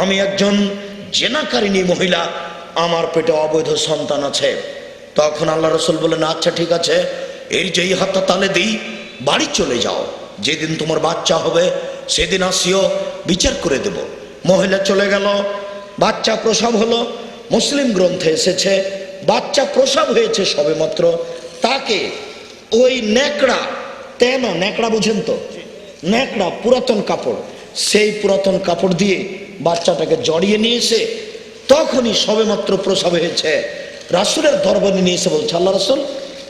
আমি একজন জেনাকারিনী মহিলা, আমার পেটে অবৈধ সন্তান আছে। তখন আল্লাহ রসুল বললেন আচ্ছা ঠিক আছে, এর যেই হাতটা তালে দিই, বাড়ি চলে যাও। যেদিন তোমার বাচ্চা হবে, সেদিন আসিও, বিচার করে দেব। মহিলা চলে গেল, বাচ্চা প্রসব হলো, মুসলিম গ্রন্থে এসেছে, বাচ্চা প্রসব হয়েছে সবেমাত্র। তাকে ওই ন্যাকড়া, তেনা, ন্যাকড়া বুঝেন তো? ন্যাকড়া, পুরাতন কাপড়, সেই পুরাতন কাপড় দিয়ে বাচ্চাটাকে জড়িয়ে নিয়ে এসে তখনই সবেমাত্র প্রসব হয়েছে। রাসুলের দরবারে নিয়ে এসে বলছে, আল্লাহ রসুল,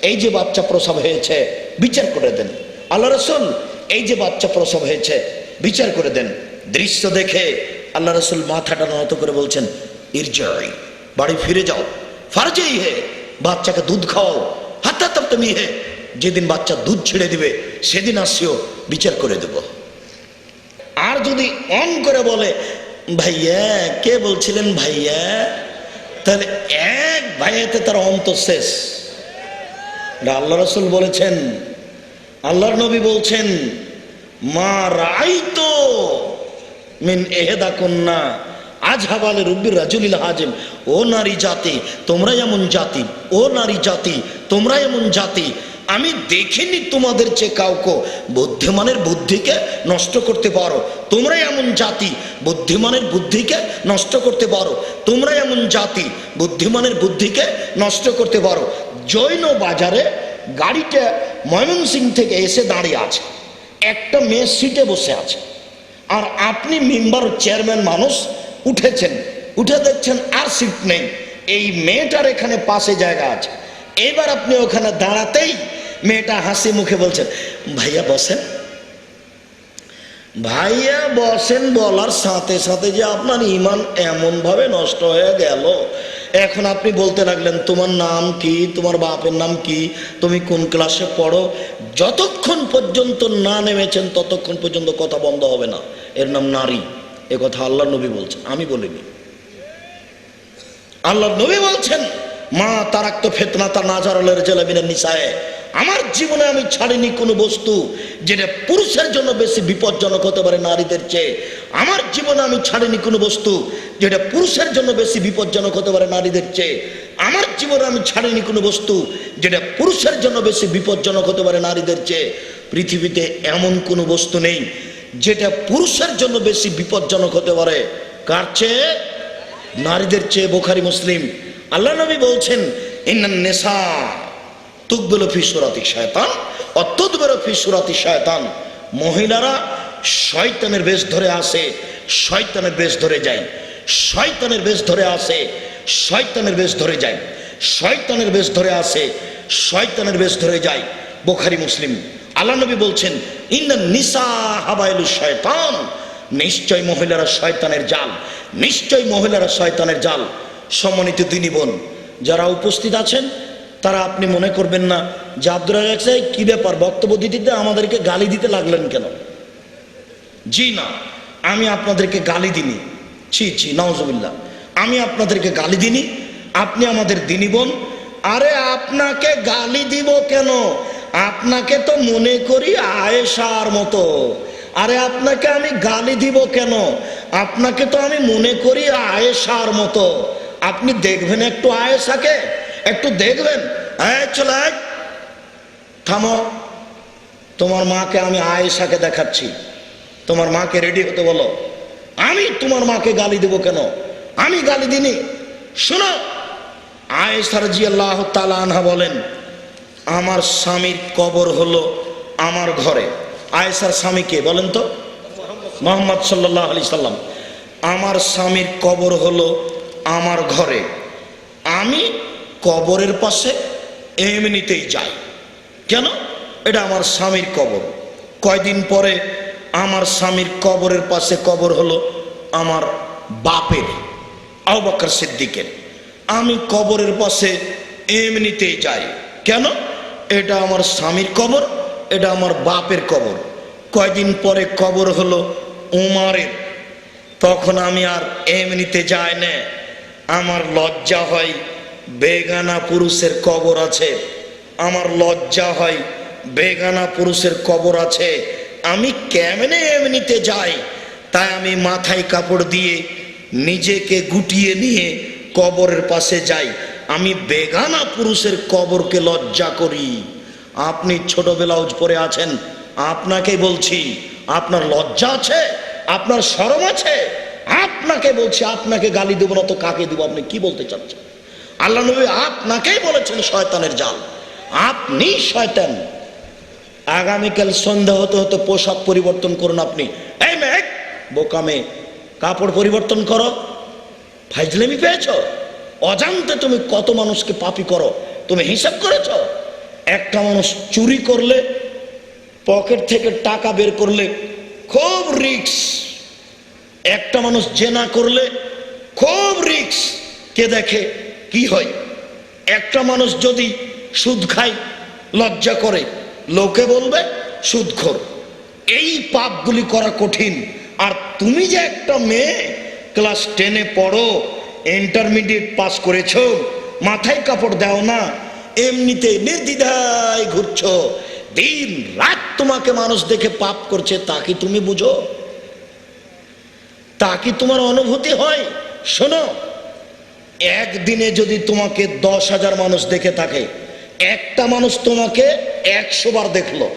এই যে বাচ্চা প্রসব হয়েছে, বিচার করে দেন। আল্লাহ রসুল, এই যে বাচ্চা প্রসব হয়েছে, বিচার করে দেন। দৃশ্য দেখে আল্লাহ রসুল মাথাটা নত করে বলছেন ইরজয় বাড়ি ফিরে যাও। ফার্জেই হে, বাচ্চাকে দুধ খাও হাত্তা তুমি হে, যেদিন বাচ্চা দুধ ছেড়ে দিবে, সেদিন আসিও, বিচার করে দেব। আর যদি অন করে বলে ভাইয়া, কে বলছিলেন ভাইয়া? তাহলে এক ভাইয়াতে তার অন্ত শেষ। আল্লাহ রসুল বলেছেন, আল্লাহর নবী বলছেন, মা রাই তো মিন এহেদা কন্যা আজ হাবালে রব্বির রাজুলিল হাজিম। ও নারী জাতি, তোমরা এমন জাতি, ও নারী জাতি, তোমরা এমন জাতি আমি দেখিনি তোমাদের চেয়ে কাউকে। বুদ্ধিমানের বুদ্ধিকে নষ্ট করতে পারো। তোমরা এমন জাতি, বুদ্ধিমানের বুদ্ধিকে নষ্ট করতে পারো। তোমরা এমন জাতি, বুদ্ধিমানের বুদ্ধিকে নষ্ট করতে পারো। জৈন বাজারে গাড়িটা ময়মনসিং থেকে এসে দাঁড়িয়ে আছে। একটা মেয়ে সিটে বসে আছে। আর আপনি মেম্বার চেয়ারম্যান মানুষ উঠেছেন। উঠে দেখছেন আর সিট নেই। এই মেয়েটার এখানে পাশে জায়গা আছে। এবার আপনি ওখানে দাঁড়াতেই মেয়েটা হাসি মুখে বলছেন ভাইয়া বসেন। ভাইয়া বসেন বলার সাথে সাথে যে আপনার ইমান এমনভাবে নষ্ট হয়ে গেল। এখন আপনি বলতে লাগলেন, তোমার নাম কি? তোমার বাপের নাম কি? তুমি কোন ক্লাসে পড়ো? যতক্ষণ পর্যন্ত না নেমেছেন, ততক্ষণ পর্যন্ত কথা বন্ধ হবে না। এর নাম নারী। এ কথা আল্লাহ নবী বলছেন। আমি বলিনি। আল্লাহ নবী বলছেন, মা তারাক্ত ফেতনা তা নাজারলের জেলাবিনের নিশায় আমার জীবনে আমি ছাড়িনি কোনো বস্তু যেটা পুরুষের জন্য বেশি বিপজ্জনক হতে পারে নারীদের চেয়ে। আমার জীবনে আমি ছাড়িনি কোনো বস্তু যেটা পুরুষের জন্য বেশি বিপজ্জনক হতে পারে নারীদের চেয়ে। আমার জীবনে আমি ছাড়িনি কোনো বস্তু যেটা পুরুষের জন্য বেশি বিপজ্জনক হতে পারে নারীদের চেয়ে। পৃথিবীতে এমন কোনো বস্তু নেই যেটা পুরুষের জন্য বেশি বিপজ্জনক হতে পারে। কার চেয়ে? নারীদের চেয়ে বোখারি মুসলিম। আল্লাহ নবী বলছেন, ইন্নান নেশা তুকবেল ফিসুরাতি শয়তান অত্যুদবের ফিসুরাতি শয়তান, মহিলারা শয়তানের বেশ ধরে আসে, শয়তানের বেশ ধরে যায়, শয়তানের বেশ ধরে আসে, শয়তানের বেশ ধরে যায়, শয়তানের বেশ ধরে আসে, শয়তানের বেশ ধরে যায়, বোখারি মুসলিম। আল্লাহ নবী বলছেন ইন্নান নিসা হাবাইলু শয়তান নিশ্চয় মহিলারা শয়তানের জাল, নিশ্চয় মহিলারা শয়তানের জাল। সম্মানিত দিনী বোন, যারা উপস্থিত আছেন তারা আপনি মনে করবেন না যে আব্দুল রাজাক সাহেব কি ব্যাপার বক্তব্য দিতে আমাদেরকে গালি দিতে লাগলেন কেন? জি না, আমি আপনাদেরকে গালি দিনি ছি ছি নওজবিল্লা আমি আপনাদেরকে গালি দিনি আপনি আমাদের দিনী বোন। আরে আপনাকে গালি দিব কেন? আপনাকে তো মনে করি আয়েশার মতো। আরে আপনাকে আমি গালি দিব কেন? আপনাকে তো আমি মনে করি আয়েশার মতো। আপনি দেখবেন একটু আয়েশাকে? একটু দেখবেন। চলে। থামো। তোমার মাকে আমি আয়েশাকে দেখাচ্ছি। তোমার মাকে রেডি হতে বলো। আমি তোমার মাকে গালি দেব কেন? আমি গালি দিনি শোনো। আয়েশার জি আল্লাহ আনহা বলেন, আমার স্বামীর কবর হলো আমার ঘরে। আয়েশার স্বামীকে বলেন তো? মোহাম্মদ সাল্লাহ আলি সাল্লাম। আমার স্বামীর কবর হলো আমার ঘরে। আমি কবরের পাশে এমনিতেই যাই কেন? এটা আমার স্বামীর কবর। কয়দিন পরে আমার স্বামীর কবরের পাশে কবর হলো আমার বাপের আবাকর সিদ্দিকের। আমি কবরের পাশে এমনিতেই যাই। কেন? এটা আমার স্বামীর কবর, এটা আমার বাপের কবর। কয়দিন পরে কবর হলো উমারের। তখন আমি আর এমনিতে যাই না। আমার লজ্জা হয় বেগানা পুরুষের কবর আছে। আমার লজ্জা হয়, বেগানা পুরুষের কবর আছে। আমি কেমনে এমনিতে যাই? তাই আমি মাথায় কাপড় দিয়ে নিজেকে গুটিয়ে নিয়ে কবরের পাশে যাই। আমি বেগানা পুরুষের কবরকে লজ্জা করি। আপনি ছোট ব্লাউজ পরে আছেন, আপনাকে বলছি, আপনার লজ্জা আছে? আপনার শরম আছে? আপনাকে বলছি, আপনাকে গালি দেবো না তো কাকে দেবো? আপনি কি বলতে চাচ্ছেন? আল্লাহ নবী আপনাকেই বলেছেন শয়তানের জাল। আপনি শয়তান। আগামীকাল সন্ধ্যা হতে হতে পোশাক পরিবর্তন করুন আপনি। এই মেঘ, বোকামে কাপড় পরিবর্তন করো। ফাইজলেমি পেয়েছ? অজান্তে তুমি কত মানুষকে পাপি করো? তুমি হিসাব করেছ? একটা মানুষ চুরি করলে, পকেট থেকে টাকা বের করলে খুব রিক্স। একটা মানুষ জেনা করলে খুব রিক্স। কে দেখে? কি হয়? একটা মানুষ যদি সুদ খায়, লজ্জা করে, লোকে বলবে, সুদখোর। এই পাপগুলি করা কঠিন। আর তুমি যে একটা মেয়ে, ক্লাস টেনে পড়ো, ইন্টারমিডিয়েট পাস করেছ, মাথায় কাপড় দাও না, এমনিতে নির্দ্বিধায় ঘুরছো দিন রাত তোমাকে মানুষ দেখে পাপ করছে, তা কি তুমি বুঝো? তা কি তোমার অনুভূতি হয়? শোনো একদিনে যদি তোমাকে দশ হাজার মানুষ দেখে থাকে, একটা মানুষ তোমাকে একশো বার দেখল।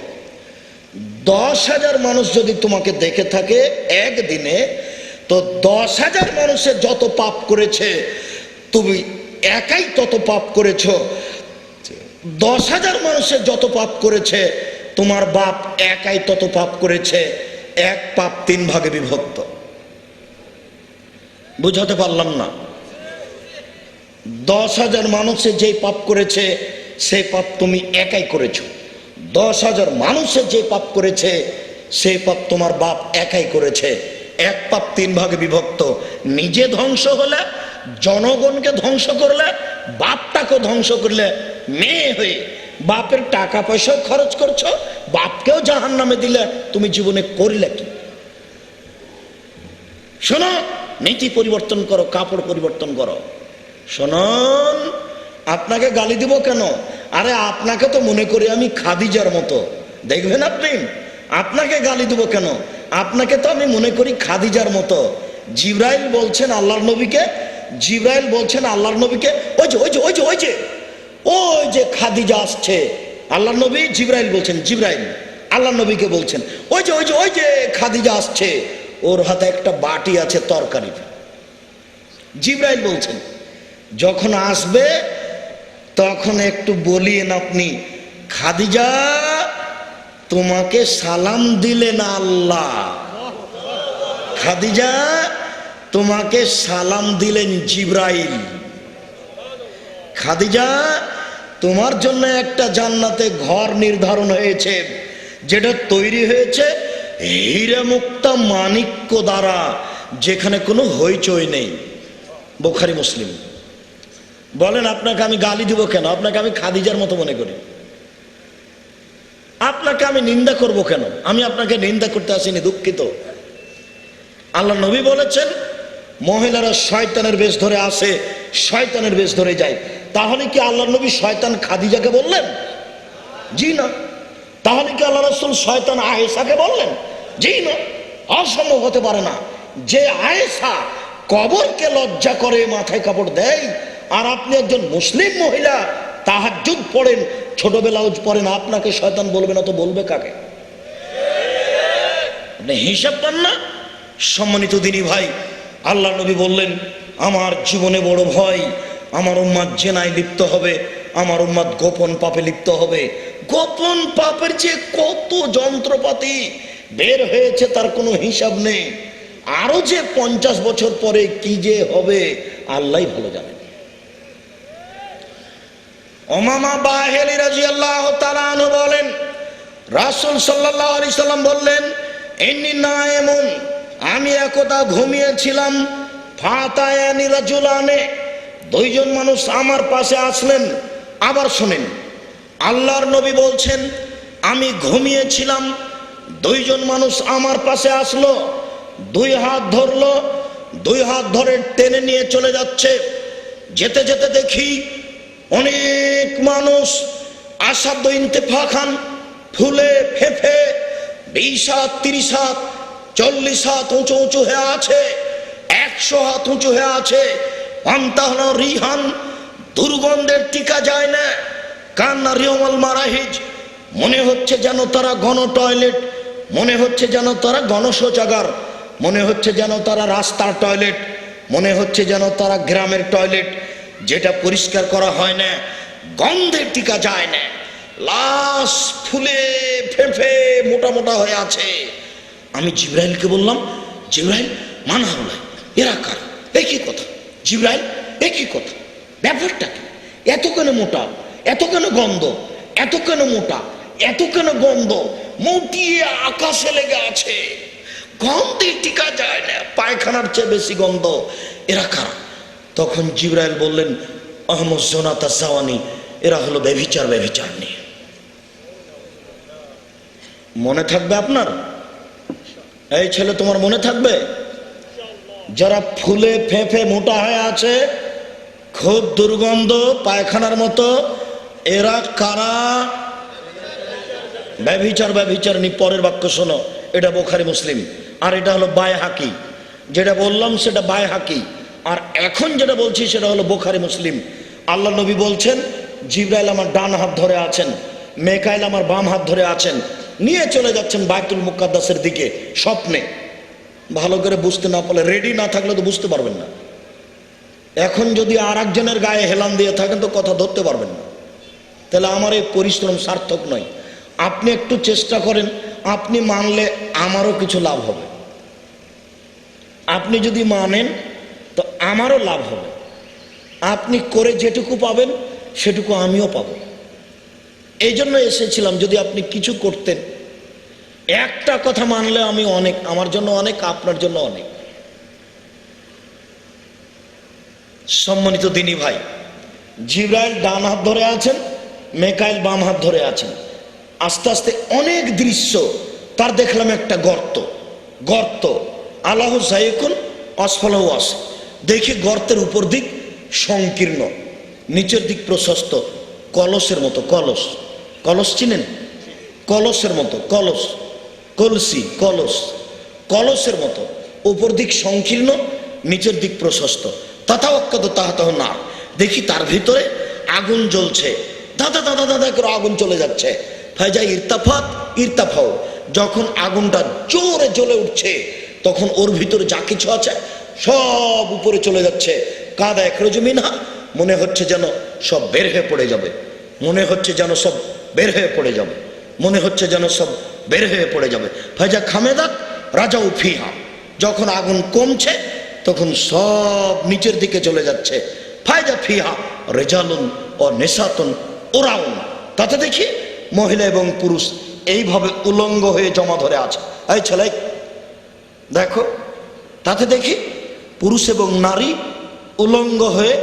দশ হাজার মানুষ যদি তোমাকে দেখে থাকে একদিনে, তো দশ হাজার মানুষের যত পাপ করেছে, তুমি একাই তত পাপ করেছ। দশ হাজার মানুষের যত পাপ করেছে, তোমার বাপ একাই তত পাপ করেছে। এক পাপ তিন ভাগে বিভক্ত। বুঝাতে পারলাম না। দশ হাজার মানুষে যেই পাপ করেছে সে পাপ তুমি একাই করেছ। দশ হাজার মানুষে যে পাপ করেছে সে পাপ তোমার বাপ একাই করেছে। এক পাপ তিন ভাগে বিভক্ত। নিজে ধ্বংস হলে, জনগণকে ধ্বংস করলে, বাপটাকে ধ্বংস করলে মেয়ে হয়ে বাপের টাকা পয়সাও খরচ করছ, বাপকেও জাহান নামে দিলে তুমি জীবনে করলে কি? শোনো, নীতি পরিবর্তন করো, কাপড় পরিবর্তন করো। শোনন, আপনাকে গালি দিব কেন? আরে আপনাকে তো মনে করি আমি খাদিজার মতো। দেখবেন আপনি? আপনাকে গালি দিব কেন? আপনাকে তো আমি মনে করি খাদিজার মতো। জিব্রাইল বলছেন আল্লাহর নবীকে, জিব্রাইল বলছেন আল্লাহর নবীকে, ওই যে ওই যে ওই যে ওই যে ওই যে খাদিজা আসছে। আল্লাহর নবী জিব্রাইল বলছেন, জিব্রাইল আল্লাহ নবীকে বলছেন, ওই যে ওই যে ওই যে খাদিজা আসছে। ওর হাতে একটা বাটি আছে তরকারি জিব্রাইল বলছেন যখন আসবে, তখন একটু বলিয়েন আপনি, খাদিজা, তোমাকে সালাম দিলেন আল্লাহ? খাদিজা, তোমাকে সালাম দিলেন জিব্রাইল। খাদিজা, তোমার জন্য একটা জান্নাতে ঘর নির্ধারণ হয়েছে, যেটা তৈরি হয়েছে হীরা মুক্তা মানিক্য দ্বারা, যেখানে কোনো হইচই নেই। বোখারি মুসলিম। বলেন, আপনাকে আমি গালি দিব কেন? আপনাকে আমি খাদিজার মতো মনে করি। আপনাকে আমি নিন্দা করব কেন? আমি আপনাকে নিন্দা করতে আসিনি, দুঃখিত। আল্লাহ নবী বলেছেন, মহিলারা শয়তানের বেশ ধরে আসে, শয়তানের বেশ ধরে যায়। তাহলে কি আল্লাহ নবী শয়তান খাদিজাকে বললেন? জি না। তাহলে কি আল্লাহ রসুল শয়তান আয়েশাকে বললেন? জি না। অসম্ভব হতে পারে না। যে আয়েশা কবরকে লজ্জা করে, মাথায় কাপড় দেয় আর আপনি একজন মুসলিম মহিলা, তাহাজ্জুদ পড়েন ছোট ব্লাউজ পরেন আপনাকে শয়তান বলবে না তো বলবে কাকে? আপনি হিসাব পান না? সম্মানিত দিনী ভাই, আল্লাহ নবী বললেন, আমার জীবনে বড় ভয়, আমার উম্মাদ জেনায় লিপ্ত হবে, আমার উম্মাদ গোপন পাপে লিপ্ত হবে। গোপন পাপের যে কত যন্ত্রপাতি বের হয়েছে তার কোনো হিসাব নেই। আরও যে পঞ্চাশ বছর পরে কি যে হবে আল্লাহ ভালো জানেন ওমামা বাহেলি রাজি আল্লাহ তালানু বলেন, রাসুল সাল্লাহ আলি সাল্লাম বললেন এমনি না এমন আমি একদা ঘুমিয়েছিলাম, ফাতায়ানি রাজুলানে, দুইজন মানুষ আমার পাশে আসলেন, আবার শোনেন, আল্লাহর নবী বলছেন, আমি ঘুমিয়েছিলাম, দুইজন মানুষ আমার পাশে আসলো, দুই হাত ধরলো, দুই হাত ধরে টেনে নিয়ে চলে যাচ্ছে, যেতে যেতে দেখি অনেক মানুষ আসাধ্য ইন্তেফা খান ফুলে ফেফে বিশ হাত, তিরিশ হাত, চল্লিশ হাত উঁচু উঁচু হয়ে আছে, একশো হাত উঁচু হয়ে আছে, অন্তাহন রিহান, দুর্গন্ধের টিকা যায় না, কান্না রিওমাল মারাহিজ, মনে হচ্ছে যেন তারা গণ টয়লেট, মনে হচ্ছে যেন তারা গণশৌচাগার মনে হচ্ছে যেন তারা রাস্তার টয়লেট, মনে হচ্ছে যেন তারা গ্রামের টয়লেট যেটা পরিষ্কার করা হয় না, গন্ধের টিকা যায় না। লাশ ফুলে ফেফে মোটা মোটা হয়ে আছে। আমি জিব্রাইলকে বললাম, জিব্রাইল, মানা হলাই এরা কার? একই কথা। জিব্রাইল, একই কথা। ব্যাপারটা কি? এত কেন মোটা? এত কেন গন্ধ? এত কেন মোটা? এত কেন গন্ধ? মুটিয়ে আকাশে লেগে আছে। গন্ধে টিকা যায় না। পায়খানার চেয়ে বেশি গন্ধ। এরা কারা? তখন জিব্রাইল বললেন, আহমদ জোনাতা সাওয়ানি, এরা হলো ব্যভিচার ব্যভিচার নিয়ে। মনে থাকবে আপনার? এই ছেলে তোমার মনে থাকবে? যারা ফুলে ফেঁফে মোটা হয়ে আছে, খুব দুর্গন্ধ পায়খানার মতো, এরা কারা? ব্যভিচার ব্যভিচার নি পরের বাক্য শোনো, এটা বোখারি মুসলিম। আর এটা হলো বায় হাকি যেটা বললাম সেটা বায় হাকি আর এখন যেটা বলছি সেটা হলো বোখারি মুসলিম। আল্লাহ নবী বলছেন, জিব্রাইল আমার ডান হাত ধরে আছেন, মেকাইল আমার বাম হাত ধরে আছেন, নিয়ে চলে যাচ্ছেন বায়তুল মুকাদ্দাসের দিকে স্বপ্নে। ভালো করে বুঝতে না পারলে রেডি না থাকলে তো বুঝতে পারবেন না। এখন যদি আর একজনের গায়ে হেলান দিয়ে থাকেন তো কথা ধরতে পারবেন না। তাহলে আমার এই পরিশ্রম সার্থক নয়। আপনি একটু চেষ্টা করেন, আপনি মানলে আমারও কিছু লাভ হবে। আপনি যদি মানেন আমারও লাভ হবে। আপনি করে যেটুকু পাবেন, সেটুকু আমিও পাব। এই জন্য এসেছিলাম যদি আপনি কিছু করতেন। একটা কথা মানলে আমি অনেক, আমার জন্য অনেক, আপনার জন্য অনেক। সম্মানিত দিনী ভাই, জিব্রাইল ডান হাত ধরে আছেন, মেকাইল বাম হাত ধরে আছেন। আস্তে আস্তে অনেক দৃশ্য, তার দেখলাম একটা গর্ত। গর্ত। আল্লাহ সাইকুন অসফলাও আস দেখি গর্তের উপর দিক সংকীর্ণ, নিচের দিক প্রশস্ত, কলসের মতো কলস। কলস চিনেন? কলসের মতো কলস, কলসি, কলস। কলসের মতো, উপর দিক সংকীর্ণ, নিচের দিক প্রশস্ত। তথাওয়াক্কাত তাহাতহ না দেখি তার ভিতরে আগুন জ্বলছে। দাদা দাদা দাদা করে আগুন চলে যাচ্ছে। ফাইজা ইরতাফাত ইরতাফাও যখন আগুনটা জোরে জ্বলে উঠছে, তখন ওর ভিতরে যা কিছু আছে সব উপরে চলে যাচ্ছে। কাদ কাদা একরজমিনা মনে হচ্ছে যেন সব বের হয়ে পড়ে যাবে। মনে হচ্ছে যেন সব বের হয়ে পড়ে যাবে। মনে হচ্ছে যেন সব বের হয়ে পড়ে যাবে। ফাইজা খামেদাত রাজাও ফিহা, যখন আগুন কমছে, তখন সব নিচের দিকে চলে যাচ্ছে। ফায়দা ফিহা রেজালুন ও নেশাতুন ওরাউন তাতে দেখি মহিলা এবং পুরুষ এইভাবে উলঙ্গ হয়ে জমা ধরে আছে। এই ছেলে, দেখো, তাতে দেখি পুরুষ এবং নারী উলঙ্গ হয়ে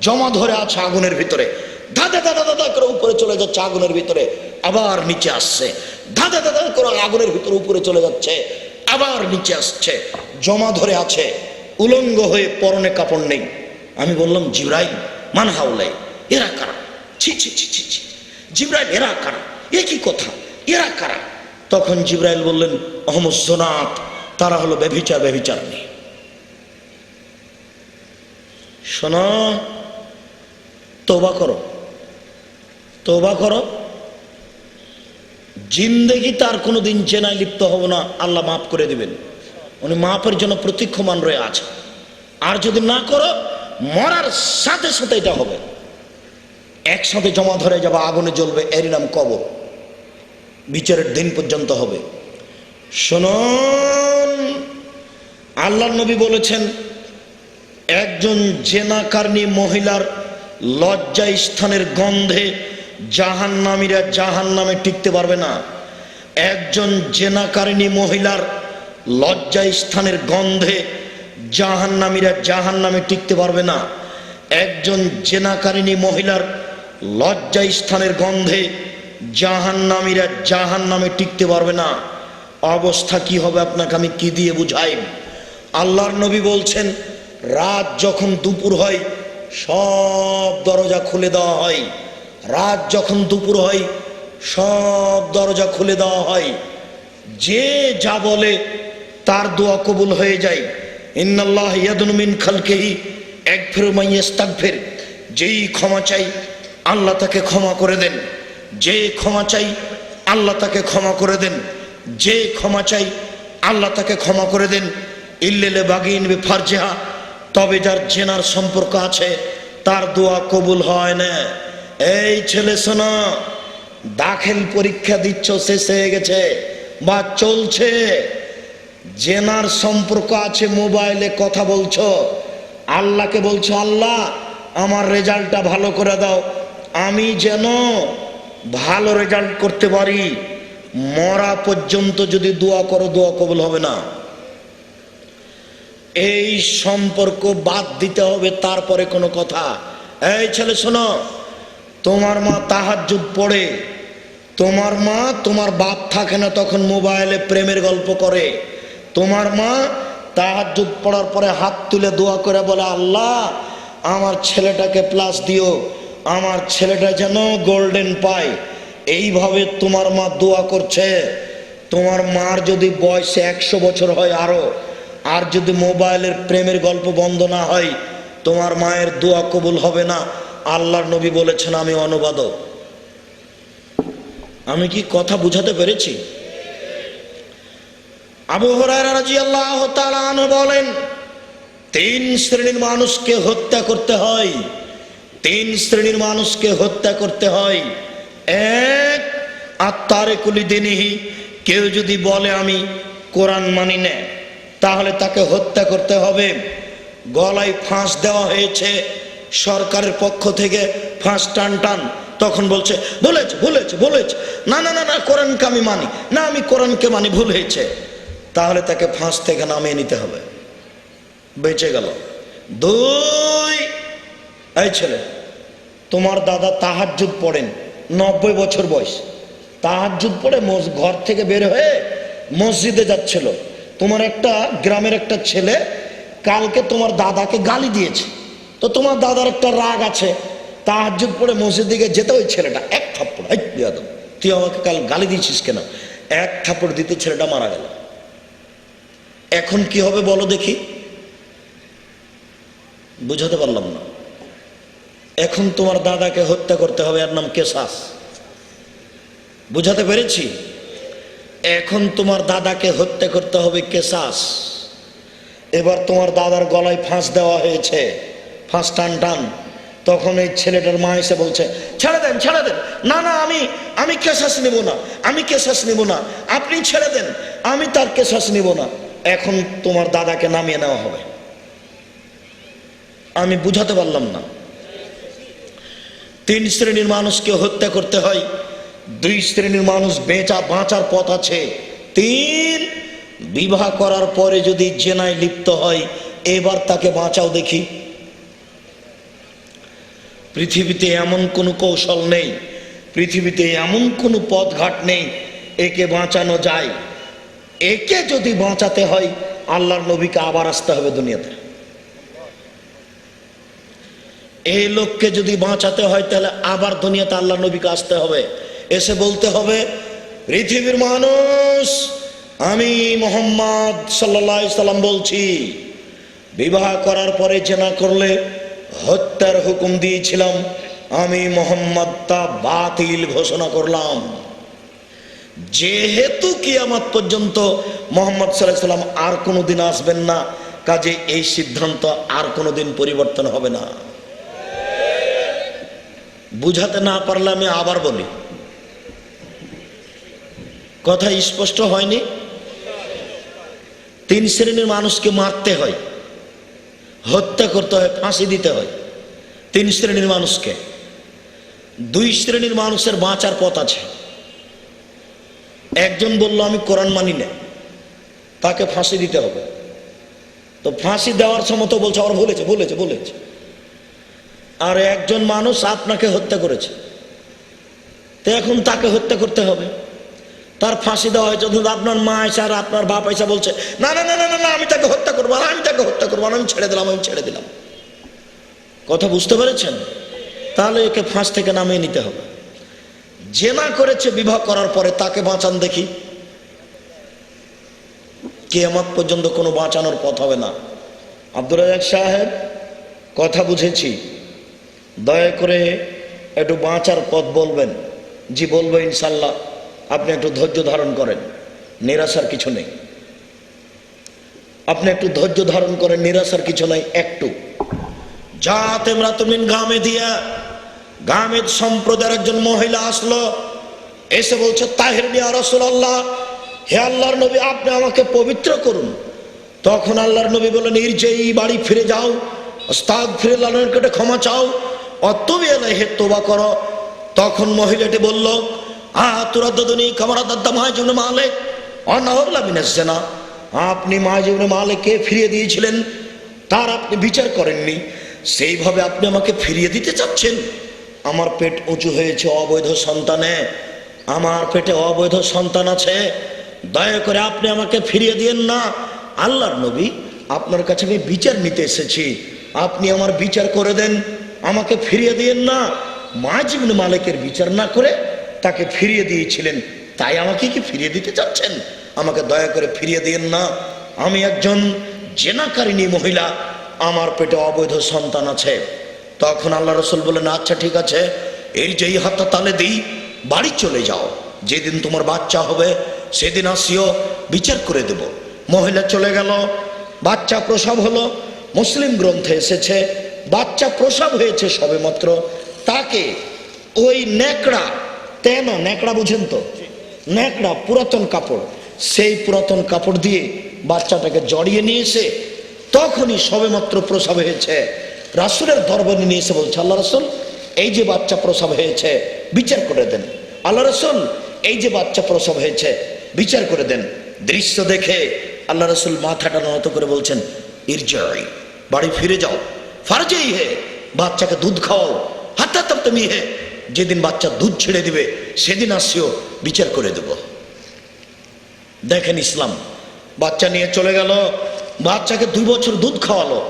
জমা ধরে আছে আগুনের ভিতরে। ধাঁধা দাদা দাদা করে উপরে চলে যাচ্ছে আগুনের ভিতরে। আবার নিচে আসছে। ধাঁধা দাদা করে আগুনের ভিতরে উপরে চলে যাচ্ছে। আবার নিচে আসছে। জমা ধরে আছে। উলঙ্গ হয়ে পরনে কাপড় নেই। আমি বললাম, জিব্রাইল, মান হাউলাই এরা কারা? ছি ছি ছি ছি ছি। জিব্রাইল, এরা কারা? এ কি কথা? এরা কারা? তখন জিব্রাইল বললেন, অহমদ সোনাথ তারা হলো ব্যভিচার ব্যভিচার নেই শোনো তোবা করো। তোবা করো। জিন্দেগি তার কোনো দিন জেনায় লিপ্ত হব না, আল্লাহ মাফ করে দিবেন। উনি মাপের জন্য প্রতীক্ষমান রয়ে আছে আর যদি না করো, মরার সাথে সাথে এটা হবে। একসাথে জমা ধরে যাবে, আগুনে জ্বলবে, এরই নাম কবর। বিচারের দিন পর্যন্ত হবে। শুনুন আল্লাহ নবী বলেছেন একজন জেনাকারণী মহিলার লজ্জা স্থানের গন্ধে জাহান নামীরা জাহান নামে টিকতে পারবে না। একজন জেনাকারিণী মহিলার লজ্জা স্থানের গন্ধে জাহান নামীরা জাহান নামে টিকতে পারবে না। একজন জেনাকারিণী মহিলার লজ্জা স্থানের গন্ধে জাহান নামীরা জাহান নামে টিকতে পারবে না। অবস্থা কি হবে আপনাকে আমি কি দিয়ে বুঝাই? আল্লাহর নবী বলছেন রাত যখন দুপুর হয়, সব দরজা খুলে দেওয়া হয়। রাত যখন দুপুর হয়, সব দরজা খুলে দেওয়া হয়। যে যা বলে, তার দোয়া কবুল হয়ে যায়। ইন্নাল্লাহ ইয়াদুন মিন খালকেহি এক ফের মাইয়াস্তাক ফের যেই ক্ষমা চাই, আল্লাহ তাকে ক্ষমা করে দেন। যে ক্ষমা চাই, আল্লাহ তাকে ক্ষমা করে দেন। যে ক্ষমা চাই, আল্লাহ তাকে ক্ষমা করে দেন। ইল্লেলে বাগিন ফারজেহা তবে যার জেনার সম্পর্ক আছে, তার দোয়া কবুল হয় না। এই ছেলে শোনা দাখিল পরীক্ষা দিচ্ছ, শেষ হয়ে গেছে বা চলছে। জেনার সম্পর্ক আছে, মোবাইলে কথা বলছো। আল্লাহকে বলছো, আল্লাহ, আমার রেজাল্টটা ভালো করে দাও। আমি যেন ভালো রেজাল্ট করতে পারি। মরা পর্যন্ত যদি দোয়া করো, দোয়া কবুল হবে না। এই সম্পর্ক বাদ দিতে হবে, তারপরে কোনো কথা। এই ছেলে, শোনো, তোমার মা তাহাজ্জুদ পড়ে। তোমার মা, তোমার বাপ থাকে না তখন মোবাইলে প্রেমের গল্প করে। তোমার মা তাহাজ্জুদ পড়ার পরে হাত তুলে দোয়া করে বলে, আল্লাহ, আমার ছেলেটাকে প্লাস দিও। আমার ছেলেটা যেন গোল্ডেন পায়। এইভাবে তোমার মা দোয়া করছে। তোমার মার যদি বয়সে একশো বছর হয় আরও আর যদি মোবাইলের প্রেমের গল্প বন্ধ না হয়, তোমার মায়ের দোয়া কবুল হবে না। আল্লাহর নবী বলেছেন, আমি অনুবাদক। আমি কি কথা বুঝাতে পেরেছি? আবু তাআলা আনহু বলেন, তিন শ্রেণির মানুষকে হত্যা করতে হয়। তিন শ্রেণির মানুষকে হত্যা করতে হয়। এক, আত্মারে কুলি দিনিহি। কেউ যদি বলে, আমি কোরআন মানি না। তাহলে তাকে হত্যা করতে হবে। গলায় ফাঁস দেওয়া হয়েছে। সরকারের পক্ষ থেকে ফাঁস টান টান। তখন বলছে বলেছে বলেছে বলেছে না না না না, কোরআনকে আমি মানি। না, আমি কোরআনকে মানি, ভুল হয়েছে। তাহলে তাকে ফাঁস থেকে নামিয়ে নিতে হবে। বেঁচে গেল। দুই, এই ছেলে, তোমার দাদা তাহাজ্জুদ পড়েন, নব্বই বছর বয়স। তাহাজ্জুদ পড়ে ঘর থেকে বের হয়ে মসজিদে যাচ্ছিল। তোমার একটা গ্রামের একটা ছেলে কালকে তোমার দাদাকে গালি দিয়েছে। তো তোমার দাদার একটা রাগ আছে। তাহাজ্জুদ পড়ে মসজিদ দিকে যেতে ওই ছেলেটা এক থাপ্পড়। তুই আমাকে কাল গালি দিয়েছিস কেন? এক থাপ্পড় দিতে ছেলেটা মারা গেল। এখন কি হবে বলো দেখি। বুঝাতে পারলাম না। এখন তোমার দাদাকে হত্যা করতে হবে। এর নাম কেসাস বুঝাতে পেরেছি? এখন তোমার দাদাকে হত্যা করতে হবে কেসাস। এবার তোমার দাদার গলায় ফাঁস দেওয়া হয়েছে। ফাঁস টান টান। তখন এই ছেলেটার মা এসে বলছে, ছেড়ে দেন ছেড়ে দেন। না না, আমি আমি কেশাস নেব না, আমি কেশাস নেব না। আপনি ছেড়ে দেন, আমি তার কেসাস নেব না। এখন তোমার দাদাকে নামিয়ে নেওয়া হবে। আমি বুঝাতে পারলাম না। তিন শ্রেণির মানুষকে হত্যা করতে হয়। দুই শ্রেণির মানুষ বেঁচা বাঁচার পথ আছে। তিন, বিবাহ করার পরে যদি জেনায় লিপ্ত হয়, এবার তাকে বাঁচাও দেখি। পৃথিবীতে এমন কোনো কৌশল নেই, পৃথিবীতে এমন কোনো পথঘাট নেই, একে বাঁচানো যায়। একে যদি বাঁচাতে হয়, আল্লাহর নবীকে আবার আসতে হবে দুনিয়াতে। এই লোককে যদি বাঁচাতে হয়, তাহলে আবার দুনিয়াতে আল্লাহ নবীকে আসতে হবে। এসে বলতে হবে, পৃথিবীর মানুষ, আমি মোহাম্মদ সাল্লাহ সাল্লাম বলছি, বিবাহ করার পরে জেনা করলে হত্যার হুকুম দিয়েছিলাম, আমি মোহাম্মদ তা বাতিল ঘোষণা করলাম। যেহেতু কিয়ামত পর্যন্ত মোহাম্মদ সাল্লাম আর কোনোদিন আসবেন না, কাজে এই সিদ্ধান্ত আর কোনোদিন পরিবর্তন হবে না। বুঝাতে না পারলে আমি আবার বলি কথা স্পষ্ট হয়নি। তিন শ্রেণির মানুষকে মারতে হয়, হত্যা করতে হয়, ফাঁসি দিতে হয় তিন শ্রেণির মানুষকে। দুই শ্রেণির মানুষের বাঁচার পথ আছে। একজন বলল, আমি কোরআন মানি না, তাকে ফাঁসি দিতে হবে। তো ফাঁসি দেওয়ার সময় তো বলছে আবার বলেছে বলেছে বলেছে আর একজন মানুষ আপনাকে হত্যা করেছে। তো এখন তাকে হত্যা করতে হবে। তার ফাঁসি দেওয়া হয়েছে অথচ আপনার মা এসে আর আপনার বাপ এসে বলছে না না না না না, না আমি তাকে হত্যা করব আর আমি তাকে হত্যা করব আর আমি ছেড়ে দিলাম আমি ছেড়ে দিলাম। কথা বুঝতে পেরেছেন? তাহলে একে ফাঁস থেকে নামিয়ে নিতে হবে। জেনা করেছে বিবাহ করার পরে তাকে বাঁচান দেখি। কেয়ামত পর্যন্ত কোনো বাঁচানোর পথ হবে না। আব্দুল রাজাক সাহেব কথা বুঝেছি। দয়া করে একটু বাঁচার পথ বলবেন। জি বলব ইনশাল্লাহ। আপনি একটু ধৈর্য ধারণ করেন, নিরাশার কিছু নেই। আপনি একটু ধৈর্য ধারণ করেন, নিরাশার কিছু নেই, একটু। যা তেমরা তুমি গামে দিয়া গামেদ সম্প্রদায়ের একজন মহিলা আসলো, এসে বলছে, তাহের নিয়া রসুল্লাহ হে আল্লাহর নবী, আপনি আমাকে পবিত্র করুন। তখন আল্লাহর নবী বললেন, ইরজেই বাড়ি ফিরে যাও স্তাগ ফিরে লালনের কেটে ক্ষমা চাও অতবি হে তোবা করো। তখন মহিলাটি বলল আপনি মাহাজুনে মালেকে ফিরিয়ে দিয়েছিলেন, তার আপনি বিচার করেননি। সেইভাবে আপনি আমাকে ফিরিয়ে দিতে চাচ্ছেন? আমার পেট উঁচু হয়েছে, অবৈধ সন্তানে। আমার পেটে অবৈধ সন্তান আছে। দয়া করে আপনি আমাকে ফিরিয়ে দিয়েন না। আল্লাহর নবী, আপনার কাছে আমি বিচার নিতে এসেছি। আপনি আমার বিচার করে দেন, আমাকে ফিরিয়ে দিয়েন না। মাজিবিন মালিকের বিচার না করে তাকে ফিরিয়ে দিয়েছিলেন। তাই আমাকে কি ফিরিয়ে দিতে চাচ্ছেন? আমাকে দয়া করে ফিরিয়ে দিয়েন না। আমি একজন জেনাকারিনী মহিলা। আমার পেটে অবৈধ সন্তান আছে। তখন আল্লাহ রসুল বললেন আচ্ছা ঠিক আছে। এর যেই হাতটা তালে দিই, বাড়ি চলে যাও। যেদিন তোমার বাচ্চা হবে, সেদিন আসিও, বিচার করে দেব। মহিলা চলে গেল। বাচ্চা প্রসব হলো। মুসলিম গ্রন্থে এসেছে, বাচ্চা প্রসব হয়েছে সবেমাত্র। তাকে ওই ন্যাকড়া তেনা ন্যাকড়া বুঝেন তো? ন্যাকড়া পুরাতন কাপড়। সেই পুরাতন কাপড় দিয়ে বাচ্চাটাকে জড়িয়ে নিয়ে এসে তখনই সবেমাত্র প্রসব হয়েছে। রাসুলের দরবারে নিয়ে এসে বলছে, আল্লাহ রসুল, এই যে বাচ্চা প্রসব হয়েছে, বিচার করে দেন। আল্লাহ রসুল, এই যে বাচ্চা প্রসব হয়েছে, বিচার করে দেন। দৃশ্য দেখে আল্লাহ রসুল মাথাটা নত করে বলছেন ইরজয় বাড়ি ফিরে যাও। ফার্জেই হে, বাচ্চাকে দুধ খাওয়াও। তব তুমি হে যেদিন বাচ্চা দুধ ছেড়ে দিবে, সেদিন আসিও বিচার করে দেব। দেখেন ইসলাম, বাচ্চা নিয়ে চলে গেল, বাচ্চাকে দুই বছর দুধ খাওয়ালো।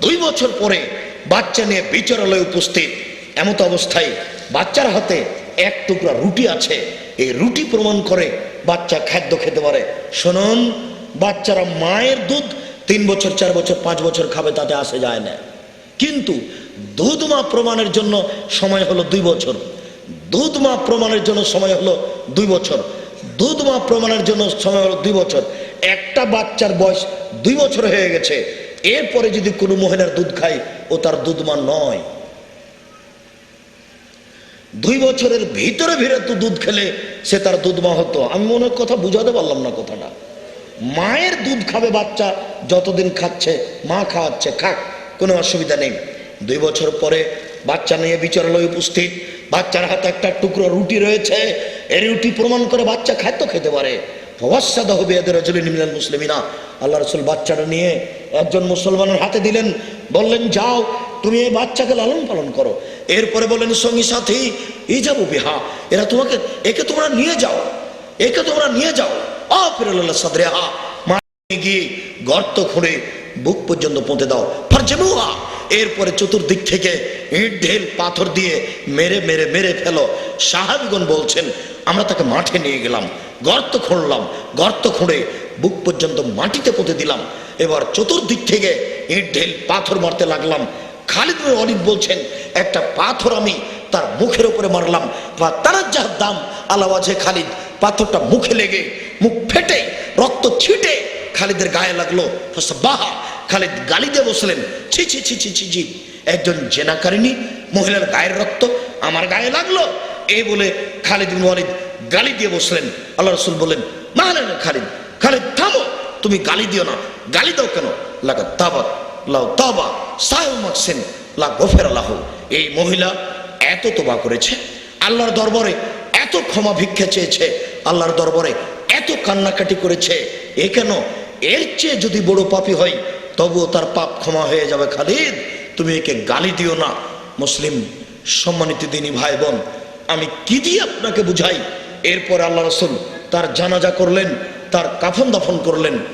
দুই বছর পরে বাচ্চা নিয়ে বিচারালয়ে উপস্থিত। এমত অবস্থায় বাচ্চার হাতে এক টুকরা রুটি আছে। এই রুটি প্রমাণ করে বাচ্চা খাদ্য খেতে পারে। শুনুন, বাচ্চারা মায়ের দুধ তিন বছর, চার বছর, পাঁচ বছর খাবে, তাতে আসে যায় না। কিন্তু দুধ মা প্রমাণের জন্য সময় হলো দুই বছর। দুধ মা প্রমাণের জন্য সময় হলো দুই বছর। দুধ মা প্রমাণের জন্য সময় হলো দুই বছর। একটা বাচ্চার বয়স দুই বছর হয়ে গেছে। এরপরে যদি কোনো মহিলার দুধ খায়, ও তার দুধমা নয়। দুই বছরের ভিতরে ভিতরে তো দুধ খেলে সে তার দুধ মা হতো। আমি মনে কথা বুঝাতে পারলাম না কথাটা। মায়ের দুধ খাবে বাচ্চা, যতদিন খাচ্ছে, মা খাওয়াচ্ছে, খাক, কোনো অসুবিধা নেই। দুই বছর পরে বাচ্চা নিয়ে বিচারালয় উপস্থিত। বাচ্চার হাতে একটা টুকরো রুটি রয়েছে। এই রুটি প্রমাণ করে বাচ্চা খাদ্য খেতে পারে। ফওয়াসাদা হবে এদের রজলি নিমিলাল মুসলিমিনা। আল্লাহ রসুল বাচ্চাটা নিয়ে একজন মুসলমানের হাতে দিলেন। বললেন, যাও, তুমি এই বাচ্চাকে লালন পালন করো। এরপরে বললেন, সঙ্গী সাথী এই যাব বিহা, এরা তোমাকে, একে তোমরা নিয়ে যাও, একে তোমরা নিয়ে যাও। আ ফিরাল্লাহ সাদরে হা গিয়ে গর্ত খুঁড়ে বুক পর্যন্ত পৌঁছে দাও। ফারজেমুহা এরপরে চতুর্দিক থেকে ইট ঢেল পাথর দিয়ে মেরে মেরে মেরে ফেলো। সাহাবিগণ বলছেন, আমরা তাকে মাঠে নিয়ে গেলাম। গর্ত খুঁড়লাম। গর্ত খুঁড়ে বুক পর্যন্ত মাটিতে পুঁতে দিলাম। এবার চতুর্দিক থেকে ইট ঢেল পাথর মারতে লাগলাম। খালিদ ওয়ালিদ বলছেন, একটা পাথর আমি তার মুখের উপরে মারলাম। বা তার যার দাম আলাওয়াজে খালিদ। পাথরটা মুখে লেগে, মুখ ফেটে, রক্ত ছিটে খালিদের গায়ে লাগল বাহা খালিদ গালি দিয়ে বসলেন ছি ছি ছি ছি ছি ছি। একজন জেনাকারিনী মহিলার গায়ের রক্ত আমার গায়ে লাগল। এই বলে খালিদ ওয়ালিদ গালি দিয়ে বসলেন আল্লাহ রসুল বললেন মানেন খালিদ খালিদ থামো, তুমি গালি দিও না। গালি দাও কেন? লাগা তাবাক লাও তাবা সাহেব মাকসেন, লা গফের আল্লাহ এই মহিলা এত তোবা করেছে, আল্লাহর দরবারে এত ক্ষমা ভিক্ষা চেয়েছে, আল্লাহর দরবারে এত কান্নাকাটি করেছে, এ কেন? এর চেয়ে যদি বড় পাপি হয়, তবুও তার পাপ ক্ষমা হয়ে যাবে খালিদ। তুমি একে গালি দিও না। মুসলিম, সম্মানিত দিনী ভাই বোন আমি কি দিয়ে আপনাকে বুঝাই? এরপর আল্লাহ রসুল তার জানাজা করলেন, তার কাফন দাফন করলেন।